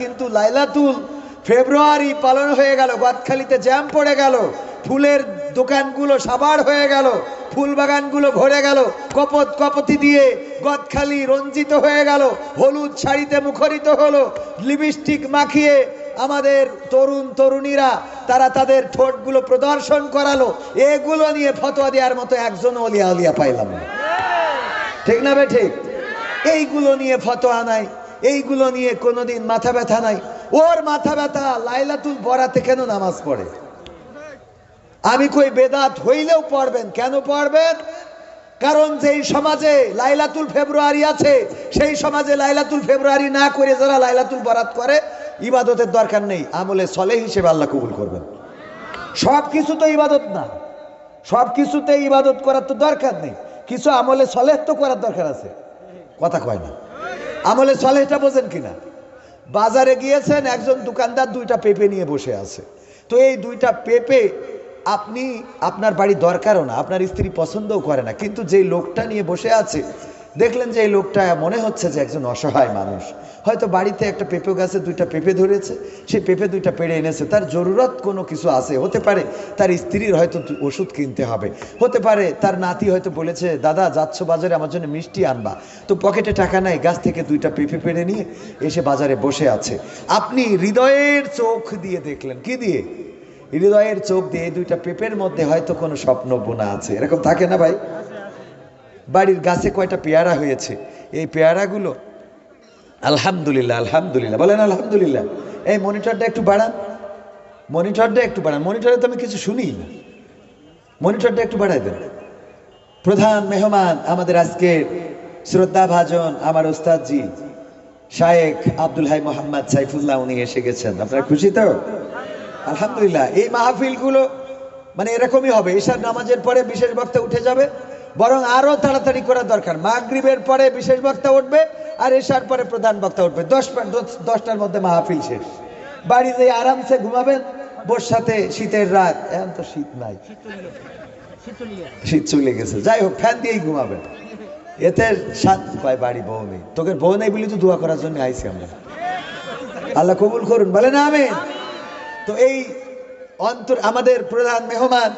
কিন্তু লাইলাতুল ফেব্রুয়ারি পালন হয়ে গেল গদখালিতে জ্যাম পড়ে গেল, ফুলের দোকানগুলো সাবার হয়ে গেল ফুল বাগানগুলো ভরে গেল, কপত কপতি দিয়ে গদখালি রঞ্জিত হয়ে গেল, হলুদ শাড়িতে মুখরিত হলো, লিপস্টিক মাখিয়ে আমাদের তরুণ তরুণীরা, তারা তাদের ঠোঁটগুলো প্রদর্শন করালো, এগুলো নিয়ে ফতোয়া দেওয়ার মতো একজন অলিয়া অলিয়া পাইলাম ঠিক না বে ঠিক? এইগুলো নিয়ে ফতোয়া নাই। এইগুলো নিয়ে কোনোদিন মাথা ব্যথা নাই। ওর মাথা ব্যথা লাইলাতুল বরাতে কেন নামাজ পড়ে? আমি কই বেদাত হইলেও পড়বেন, কেন পড়বেন? কারণ যেই সমাজে লাইলাতুল ফেব্রুয়ারি আছে, সেই সমাজে লাইলাতুল ফেব্রুয়ারি না করে যারা লাইলাতুল বরাত করে, ইবাদতের দরকার নেই। আমলে সলে হিসেবে আল্লাহ কবুল করবেন। সব কিছু তো ইবাদত না। সব কিছুতে ইবাদত করার তো দরকার নেই। কিছু আমলে সলেহ তো করার দরকার আছে। কথা কয় না। আমলে সলেহটা বোঝেন কিনা? বাজারে গিয়েছেন, একজন দোকানদার দুইটা পেঁপে নিয়ে বসে আছে। তো এই দুইটা পেঁপে আপনি, আপনার বাড়ি দরকারও না, আপনার স্ত্রী পছন্দও করে না, কিন্তু যে লোকটা নিয়ে বসে আছে দেখলেন যে এই লোকটা, মনে হচ্ছে যে একজন অসহায় মানুষ। হয়তো বাড়িতে একটা পেঁপে গাছে দুইটা পেঁপে ধরেছে, সেই পেঁপে দুইটা পেড়ে এনেছে। তার জরুরত কোনো কিছু আছে? হতে পারে তার স্ত্রীর হয়তো ওষুধ কিনতে হবে। হতে পারে তার নাতি হয়তো বলেছে, দাদা, যাচ্ছ বাজারে, আমার জন্য মিষ্টি আনবা। তো পকেটে টাকা নাই, গাছ থেকে দুইটা পেঁপে পেড়ে নিয়ে এসে বাজারে বসে আছে। আপনি হৃদয়ের চোখ দিয়ে দেখলেন। কি দিয়ে? হৃদয়ের চোখ দিয়ে দুইটা পেঁপের মধ্যে হয়তো কোনো স্বপ্ন বোনা আছে। এরকম থাকে না ভাই? বাড়ির গাছে কয়টা পেয়ারা হয়েছে? এই পেয়ারাগুলো, আলহামদুলিল্লাহ আলহামদুলিল্লাহ, বলেন আলহামদুলিল্লাহ। এই মনিটরটা একটু বাড়ান। মনিটরটা একটু বাড়ান। মনিটরে তো আমি কিছু শুনি না। মনিটরটা একটু বাড়াই দেন। প্রধান মেহমান আমাদের আজকের শ্রদ্ধা ভাজন আমার ওস্তাদজি, শায়েখ আব্দুল হাই মোহাম্মদ সাইফুল্লাহ, উনি এসে গেছেন। আপনারা খুশি তো? আলহামদুলিল্লাহ। এই মাহফিলগুলো মানে এরকমই হবে। ঈশার নামাজের পরে বিশেষ বক্তা উঠে যাবে। বরং আরও তাড়াতাড়ি করা দরকার। মাগরিবের পরে বিশেষ বক্তা উঠবে আর এসার পরে প্রধান বক্তা উঠবে। দশ দশটার মধ্যে মাহফিল শেষ। বাড়িতে আরামসে ঘুমাবেন বর্ষাতে শীতের রাত। এখন তো শীত নাই। শীত চলে গেছে। যাই হোক, ফ্যান দিয়েই ঘুমাবেন। এতে শান্তি পায় বাড়ি বউ নেই। তোকে বউ নেই বলি তো দোয়া করার জন্য আইছি আমরা। আল্লাহ কবুল করুন বলে না আমি তো এই অন্তর, আমাদের প্রধান মেহমান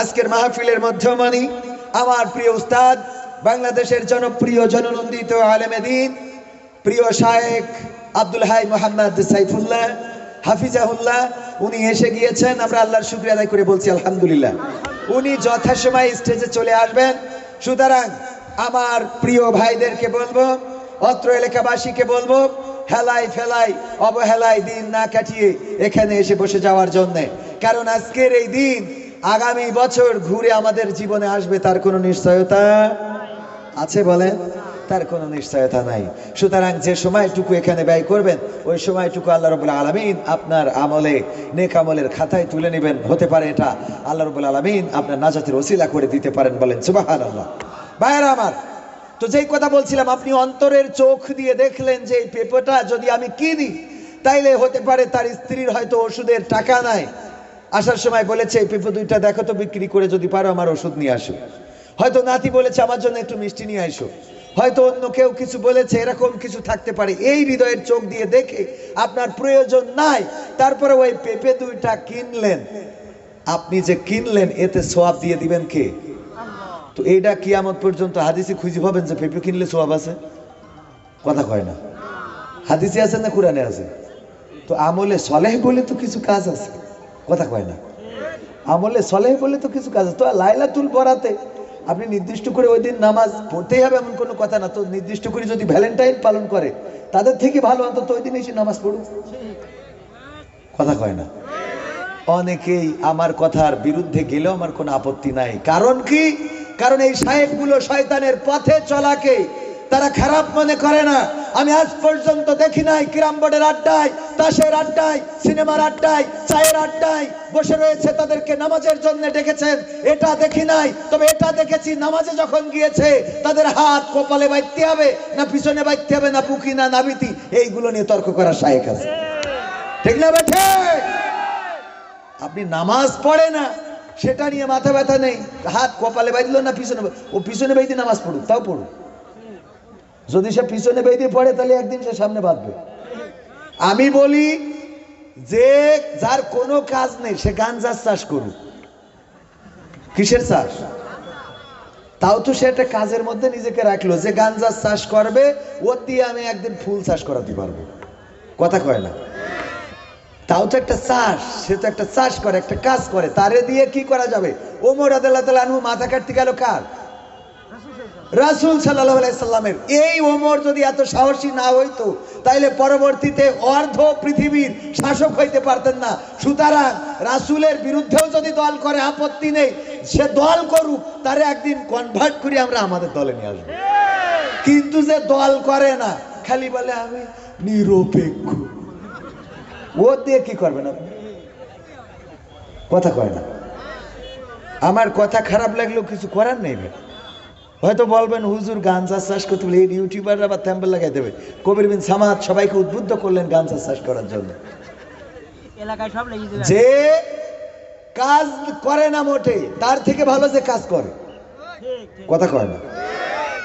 আজকের মাহফিলের মধ্যমানি আমার প্রিয় উস্তাদ, বাংলাদেশের জনপ্রিয় জননন্দিত আলেমে দিন প্রিয় শায়েক আব্দুল হাই মোহাম্মদ সাইফুল্লাহ, হাফিজাহুল্লাহ, উনি এসে গিয়েছেন, আমরা আল্লাহর শুক্রিয়া আদায় করে বলছি আলহামদুলিল্লাহ। উনি যথাসময়ে স্টেজে চলে আসবেন, সুতরাং আমার প্রিয় ভাইদেরকে বলব, অত্র এলাকাবাসীকে বলব, হেলাই ফেলাই অবহেলায় দিন না কাটিয়ে এখানে এসে বসে যাওয়ার জন্যে। কারণ আজকের এই দিন আগামী বছর ঘুরে আমাদের জীবনে আসবে তার কোনো নিশ্চয়তা? আছে বলেন, তার কোনো নিশ্চয়তা নাই। সুতরাং যে সময়টুকু এখানে ব্যয় করবেন, ওই সময়টুকু আল্লাহ রবুল্লা আলমিন আপনার আমলে, নেক আমলের খাতায় তুলে নেবেন। হতে পারে এটা আল্লাহ রবুল্লা আলমিন আপনার নাজাতের ওসিলা করে দিতে পারেন বলেন সুবাহান আল্লাহ ভাইয়ারা আমার, তো যেই কথা বলছিলাম, আপনি অন্তরের চোখ দিয়ে দেখলেন যে এই পেপারটা যদি আমি কিনি, তাইলে হতে পারে তার স্ত্রীর হয়তো ওষুধের টাকা নাই। আসার সময় বলেছে, এই পেঁপে দুইটা দেখো তো বিক্রি করে যদি পারো আমার ওষুধ নিয়ে আসো। হয়তো নাতি বলেছে, আমার জন্য একটু মিষ্টি নিয়ে আসো হয়তো অন্য কেউ কিছু বলেছে, এরকম কিছু থাকতে পারে। এই হৃদয়ের চোখ দিয়ে দেখে আপনার প্রয়োজন নাই। তারপরে ওই পেঁপে দুইটা কিনলেন। আপনি যে কিনলেন, এতে সোয়াব দিয়ে দিবেন কে? তো এইটা কিয়ামত পর্যন্ত হাদিসে খুঁজে পাবেন যে পেঁপে কিনলে সোয়াব আছে? কথা কয় না। হাদিসে আছে না কোরআনে আছে? তো আমলে সলেহ বলে তো কিছু কাজ আছে। কথা কয় না। আমলে সলেহ বলে তো কিছু কাজ তো লাইলাতুল বরাতে আপনি নির্দিষ্ট করে ওই দিন নামাজ পড়তেই হবে এমন কোনো কথা না। তো নির্দিষ্ট করে যদি ভ্যালেন্টাইন পালন করে, তাদের থেকে ভালো অন্তত ওই দিন এসে নামাজ পড়ুক। কথা কয় না। অনেকেই আমার কথার বিরুদ্ধে গেলেও আমার কোনো আপত্তি নাই। কারণ কি? কারণ এই সাহেবগুলো শয়তানের পথে চলাকে তারা খারাপ মনে করে না। আমি আজ পর্যন্ত দেখি নাই কিরাম বোর্ডের আড্ডায় তাসের আড্ডায়, সিনেমার আড্ডায়, চায়ের আড্ডায় বসে রয়েছে তাদেরকে নামাজের জন্য ডেকেছেন। এটা দেখি নাই, তবে এটা দেখেছি নামাজে যখন গিয়েছে, তাদের হাত কপালে বাইতে হবে, না পিছনে বাইতে হবে, না পুকি না নাবিতি এইগুলো নিয়ে তর্ক করার সাহেব আছে। ঠিক না বেঠে আপনি নামাজ পড়ে না, সেটা নিয়ে মাথা ব্যথা নেই। হাত কপালে বাইদিল না পিছনে ও পিছনে বাইদি নামাজ পড়ুক, তাও পড়ুক। যদি সে পিছনে বেঁধে পড়ে, তাহলে একদিন সে সামনে বাঁধবে। আমি বলি, যে যার কোনো কাজ নেই, সে গাঞ্জার চাষ করুক। কিসের চাষ? তাও তো সে একটা কাজের মধ্যে নিজেকে রাখল, যে গাঞ্জার চাষ করবে, ওর দিয়ে আমি একদিন ফুল চাষ করাতে পারব। কথা কয় না? তাও তো একটা চাষ, সে তো একটা চাষ করে, একটা কাজ করে। তারে দিয়ে কি করা যাবে? ওমর আদাল্লাহ আনহু মাথা কাটতে গেল কার? রাসুল সাল্লাহ সাল্লামের এই ওমর যদি এত সাহসী না হইতো, তাইলে পরবর্তীতে অর্ধ পৃথিবীর শাসক হইতে পারতেন না। সুতরাং রাসুলের বিরুদ্ধেও যদি দল করে, আপত্তি নেই। সে দল করুক, তারে একদিন কনভার্ট করে আমরা আমাদের দলে নিয়ে আসব। কিন্তু যে দল করে না, খালি বলে, আমি নিরপেক্ষ। ও দিয়ে কি করবেন আপনি? কথা কয় না। আমার কথা খারাপ লাগলেও কিছু করার নেই ভাই। হয়তো বলবেন হুজুর গান চাষ চাষ করতে বলে এই ইউটিউবাররা বা থ্যাম্পেল লাগাই দেবে। কবির বিন সামাদ সবাইকে উদ্বুদ্ধ করলেন গান চাষ চাষ করার জন্য। যে কাজ করে না মোটে তার থেকে ভালো যে কাজ করে। কথা কয় না।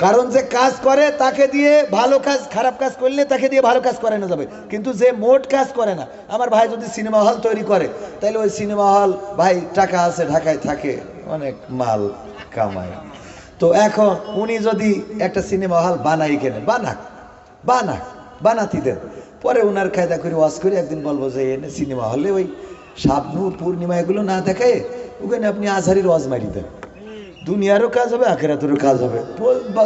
কারণ যে কাজ করে তাকে দিয়ে ভালো কাজ খারাপ কাজ করলে তাকে দিয়ে ভালো কাজ করানো যাবে। কিন্তু যে মোট কাজ করে না আমার ভাই যদি সিনেমা হল তৈরি করে তাহলে ওই সিনেমা হল ভাই টাকা আছে ঢাকায় থাকে অনেক মাল কামায়। তো এখন উনি যদি একটা সিনেমা হল বানাই কেনে বানাক বানাক, বানাতি দেন। পরে ওনার খায়দা করে, ওয়াজ করে, একদিন বলব যে এনে সিনেমা হলে ওই শাবনূর পূর্ণিমা এগুলো না দেখায়, ওখানে আপনি আজহারির ওয়াজ মারি দেন। দুনিয়ারও কাজ হবে, আখেরাতেরও কাজ হবে।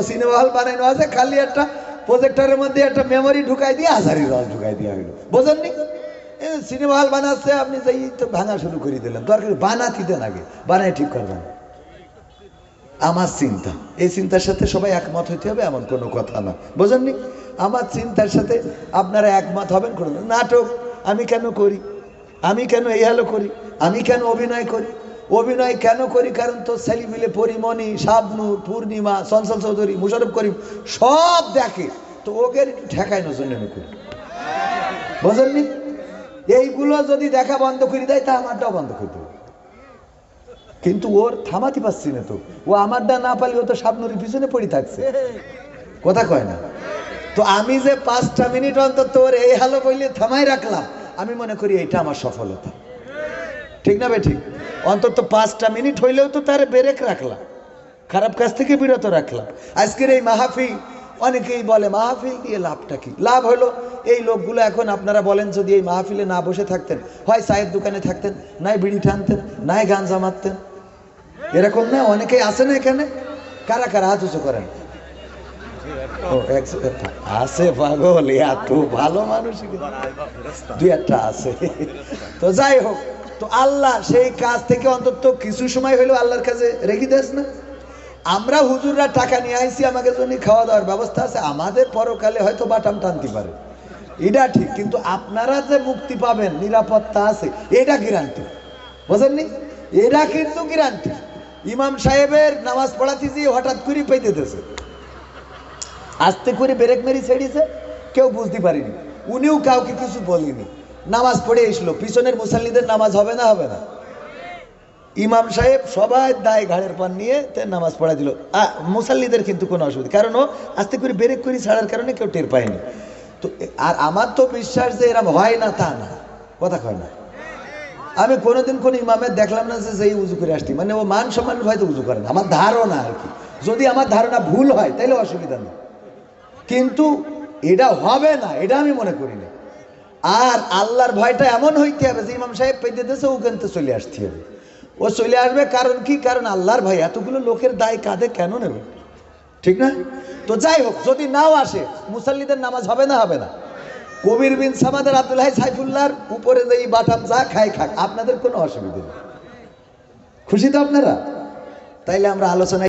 সিনেমা হল বানানো আছে, খালি একটা প্রজেক্টরের মধ্যে একটা মেমোরি ঢুকাই দিয়ে আজারি রস ঢুকাই দিয়ে হইল। বোঝেননি? সিনেমা হল বানাচ্ছে, আপনি যাই তো ভাঙা শুরু করে দিলেন। দরকার বানাতি দেন আগে বানাই ঠিক করবেন। আমার চিন্তা। এই চিন্তার সাথে সবাই একমত হইতে হবে, এমন কোনো কথা না। বোঝেননি? আমার চিন্তার সাথে আপনারা একমত হবেন কোনো নাটক আমি কেন করি? আমি কেন এই হালো করি? আমি কেন অভিনয় করি? অভিনয় কেন করি? কারণ তো ছেলে মিলে পরিমণি শাবনুর পূর্ণিমা, চঞ্চল চৌধুরী, মুশারফ করিম সব দেখে। তো ওকে একটু ঠেকাইনোর জন্য আমি করি বোঝেননি? এইগুলো যদি দেখা বন্ধ করে দেয়, তা আমারটাও বন্ধ করে দেবে। কিন্তু ওর থামাতে পারছি না তো। ও আমারটা না পারলে ও তো স্বপ্নের পিছনে পড়ে থাকছে। কথা কয় না। তো আমি যে পাঁচটা মিনিট অন্তত ওর এই হালো বইলে থামাই রাখলাম, আমি মনে করি এইটা আমার সফলতা। ঠিক না ভাই ঠিক? অন্তত পাঁচটা মিনিট হইলেও তো তার ব্রেক রাখলাম। খারাপ কাজ থেকে বিরত রাখলাম। আজকের এই মাহফিল, অনেকেই বলে, মাহফিল দিয়ে লাভটা কি? লাভ হলো, এই লোকগুলো এখন আপনারা বলেন, যদি এই মাহফিলে না বসে থাকতেন, হয় চায়ের দোকানে থাকতেন, নাই বিড়ি টানতেন, নাই গাঞ্জা মারতেন এরকম না, অনেকেই আছে না এখানে? কারা কারা হাত উঁচু করেন? আছে পাগল এত ভালো মানুষ দুই একটা আছে। তো যাই হোক, তো আল্লাহ সেই কাজ থেকে অন্তত কিছু সময় হলেও আল্লাহর কাছে রেখে দেস না। আমরা হুজুররা টাকা নিয়ে আইছি, আমাকে জন্য খাওয়া দাওয়ার ব্যবস্থা আছে, আমাদের পরকালে হয়তো বাটাম টানতে পারে। এটা ঠিক, কিন্তু আপনারা যে মুক্তি পাবেন, নিরাপত্তা আছে, এটা গ্যারান্টি বুঝেননি? এটা কিন্তু গ্যারান্টি ইমাম সাহেবের নামাজ পড়াতে যেয়ে হঠাৎ করে পেতে দিয়েছে আস্তে করে ব্রেক মেরি ছেড়েছে, কেউ বুঝতে পারেনি। উনিও কাউকে কিছু বলেনি। নামাজ পড়ে এসলো, পিছনের মুসাল্লিদের নামাজ হবে না হবে না। ইমাম সাহেব সবাই দায় ঘাড়ের পান নিয়ে তে নামাজ পড়া দিল। মুসাল্লিদের কিন্তু কোনো অসুবিধা, কারণ ও আস্তে করে ব্রেক করে ছাড়ার কারণে কেউ টের পায়নি। তো, আর আমার তো বিশ্বাস যে এরম হয় না তা না, কথা কয় না। আমি কোনোদিন কোন ইমামের দেখলাম না যে যেই উজু করে আসছি। মানে ও মান সম্মান হয়তো উজু করে না। আমার ধারণা আর কি। যদি আমার ধারণা ভুল হয় তাহলে অসুবিধা নেই। কিন্তু এটা হবে না, এটা আমি মনে করি না। আর আল্লাহর ভয়টা এমন হইতে হবে যে ইমাম সাহেব পেতে দিয়েছে থেকে চলে আসতে হবে। ও চলে আসবে কারণ কি? কারণ আল্লাহর ভয়। এতগুলো লোকের দায় কাঁধে কেন নেবে? ঠিক না? তো যাই হোক, যদি নাও আসে, মুসাল্লিদের নামাজ হবে না হবে না। কবির বিন সামাদের আব্দুল হাই সাইফুল্লাহর উপরে যে বাটাম যা খায় খাক, আপনাদের কোনো অসুবিধা নেই। খুশি তো আপনারা? তাইলে আমরা আলোচনায়